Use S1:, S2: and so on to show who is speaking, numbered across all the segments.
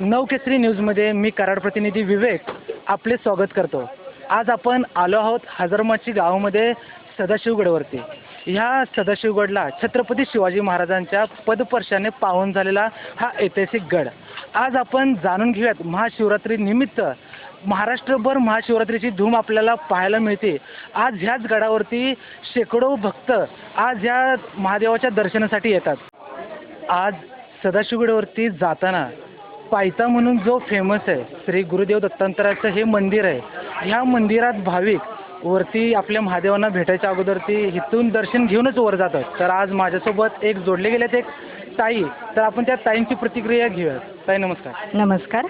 S1: नवकेसरी न्यूजमध्ये मी कराड प्रतिनिधी विवेक आपले स्वागत करतो. आज आपण आलो आहोत हजरमाची गावामध्ये सदाशिवगडवरती. ह्या सदाशिवगडला छत्रपती शिवाजी महाराजांच्या पदपर्शाने पावन झालेला हा ऐतिहासिक गड. आज आपण जाणून घेऊयात महाशिवरात्री निमित्त महाराष्ट्रभर महाशिवरात्रीची धूम आपल्याला पाहायला मिळते. आज ह्याच गडावरती शेकडो भक्त आज ह्या महादेवाच्या दर्शनासाठी येतात. आज सदाशिवगडवरती जाताना पायथा म्हणून जो फेमस आहे श्री गुरुदेव दत्तांतराचं हे मंदिर आहे ह्या मंदिरात भाविक वरती आपल्या महादेवांना भेटायच्या अगोदर ती इथून दर्शन घेऊनच वर जातात. तर आज माझ्यासोबत एक जोडले गेलेत एक ताई. तर आपण त्या ताईंची प्रतिक्रिया घेऊयात. ताई नमस्कार.
S2: नमस्कार.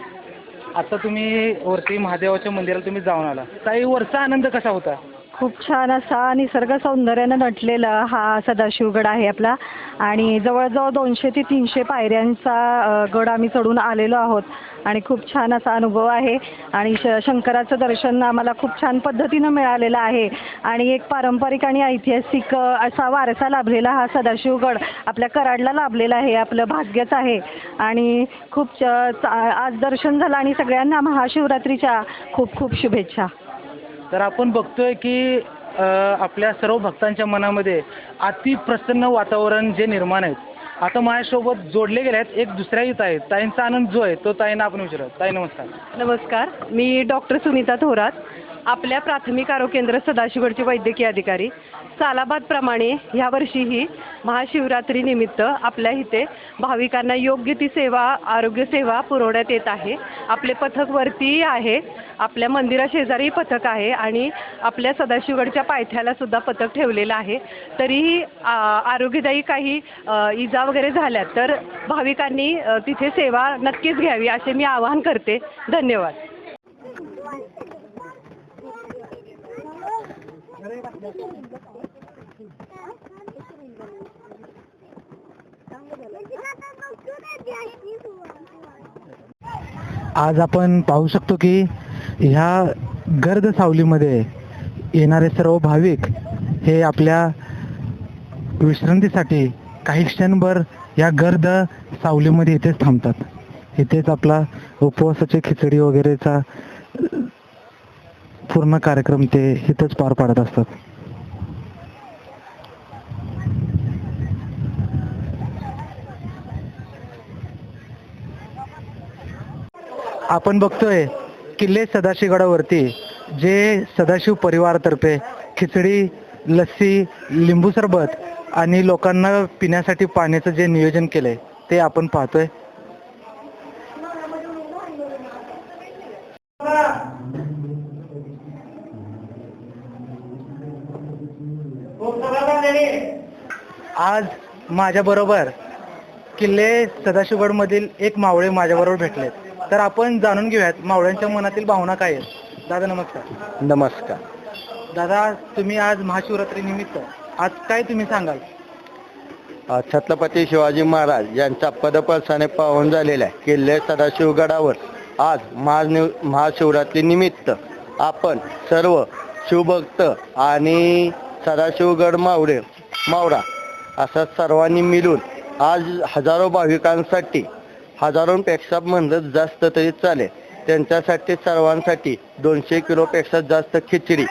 S1: आता तुम्ही वरती महादेवाच्या मंदिराला तुम्ही जाऊन आला. ताई वरचा आनंद कसा होता?
S2: खूप छान असा निसर्ग सौंदर्यानं नटलेला हा सदाशिवगड आहे आपला. आणि जवळजवळ दोनशे ते तीनशे पायऱ्यांचा गड आम्ही चढून आलेलो आहोत. आणि खूप छान असा अनुभव आहे. आणि श शंकराचं दर्शन आम्हाला खूप छान पद्धतीनं मिळालेलं आहे. आणि एक पारंपरिक आणि ऐतिहासिक असा वारसा लाभलेला हा सदाशिवगड आपल्या कराडला लाभलेला आहे. आपलं भाग्यच आहे. आणि खूप आज दर्शन झालं आणि सगळ्यांना महाशिवरात्रीच्या खूप खूप शुभेच्छा.
S1: तर आपण बघतोय की आपल्या सर्व भक्तांच्या मनामध्ये अति प्रसन्न वातावरण जे निर्माण आहेत आता माझ्यासोबत जोडले गेले आहेत एक दुसऱ्या इथं आहेत ताईंचा आनंद जो आहे तो ताईंना आपण विचारत ताई नमस्कार.
S2: नमस्कार. मी डॉक्टर सुनीता थोरात. आपल्या प्राथमिक आरोग्य केंद्र सदाशिवगडचे वैद्यकीय अधिकारी. सालाबादप्रमाणे ह्या वर्षीही महाशिवरात्री निमित्त आपल्या इथे भाविकांना योग्य ती सेवा आरोग्य सेवा पुरवण्यात येत आहे. आपले पथक वरती आहे. आपल्या मंदिराशेजारी पथक आहे आणि आपल्या सदाशिवगडच्या पायथ्याला सुद्धा पथक ठेवलेलं आहे. तरीही आ, आरोग्यदायी काही इजा वगैरे झाल्या तर भाविकांनी तिथे सेवा नक्कीच घ्यावी असे मी आवाहन करते. धन्यवाद.
S1: आज आपण पाहू शकतो की ह्या गर्द सावलीमध्ये येणारे सर्व भाविक हे आपल्या विश्रांतीसाठी काही क्षणभर या गर्द सावलीमध्ये इथेच थांबतात. इथेच आपला उपवासाची खिचडी वगैरेचा पूर्ण कार्यक्रम ते इथंच पार पाडत असतात. आपण बघतोय किल्ले सदाशिवगडावरती जे सदाशिव परिवारातर्फे खिचडी लस्सी लिंबू सरबत आणि लोकांना पिण्यासाठी पाण्याचं जे नियोजन केलंय ते आपण पाहतोय. आज माझ्या बरोबर किल्ले सदाशिवगड मधील एक मावळे माझ्या बरोबर भेटलेत. तर आपण जाणून घेऊयात मावळ्यांच्या मनातील भावना काय आहेत. दादा नमस्कार.
S3: नमस्कार.
S1: दादा तुम्ही आज महाशिवरात्री निमित्त आज काय तुम्ही सांगाल?
S3: अ, छत्रपती शिवाजी महाराज यांच्या पदपर्शाने पावन झालेल्या किल्ले सदाशिवगडावर आज महानिव महाशिवरात्री निमित्त आपण सर्व शिवभक्त आणि सदाशिवगड मावळे मावळा असं सर्वांनी मिळून आज हजारो भाविकांसाठी हजारोंपेक्षा म्हणलं जास्त तरी चालेल. त्यांच्यासाठी सर्वांसाठी दोनशे किलोपेक्षा जास्त खिचडी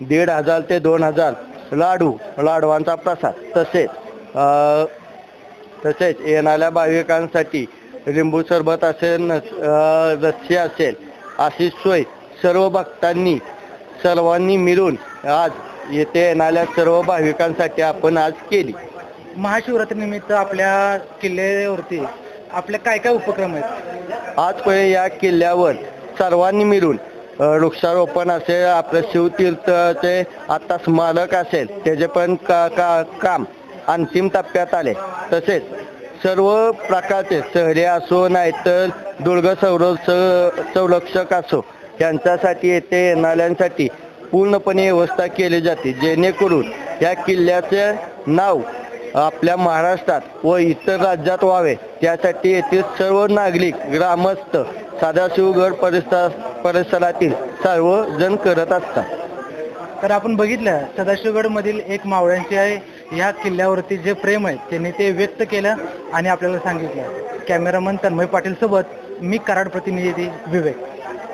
S3: दीड हजार ते दोन हजार लाडू लाडवांचा प्रसाद तसेच तसेच येणाऱ्या भाविकांसाठी लिंबू सरबत असेल न- लस्सी असेल अशी सोय सर्व भक्तांनी सर्वांनी मिळून आज येथे येणाऱ्या सर्व भाविकांसाठी आपण आज केली.
S1: महाशिवरात्रीनिमित्त आपल्या किल्ल्यावरती आपले काय काय उपक्रम आहेत?
S3: आज पहिले या किल्ल्यावर सर्वांनी मिळून वृक्षारोपण असेल आपलं शिवतीर्थचे आता स्मारक असेल त्याचे पण का, का काम अंतिम टप्प्यात आले. तसेच सर्व प्रकारचे शहरे असो नाहीतर दुर्ग संरक्ष संरक्षक असो यांच्यासाठी येथे येणाऱ्यांसाठी पूर्णपणे व्यवस्था केली जाते. जेणेकरून या किल्ल्याचे नाव आपल्या महाराष्ट्रात व इतर राज्यात व्हावे. त्यासाठी येथील सर्व नागरिक ग्रामस्थ सदाशिवगड परिसर परिसरातील सर्व जण करत असतात.
S1: तर आपण बघितलं सदाशिवगड मधील एक मावळ्यांची आहे. या किल्ल्यावरती जे प्रेम आहे त्यांनी ते व्यक्त केलं आणि आपल्याला सांगितलं. कॅमेरामन तन्मय पाटील सोबत मी कराड प्रतिनिधी विवेक.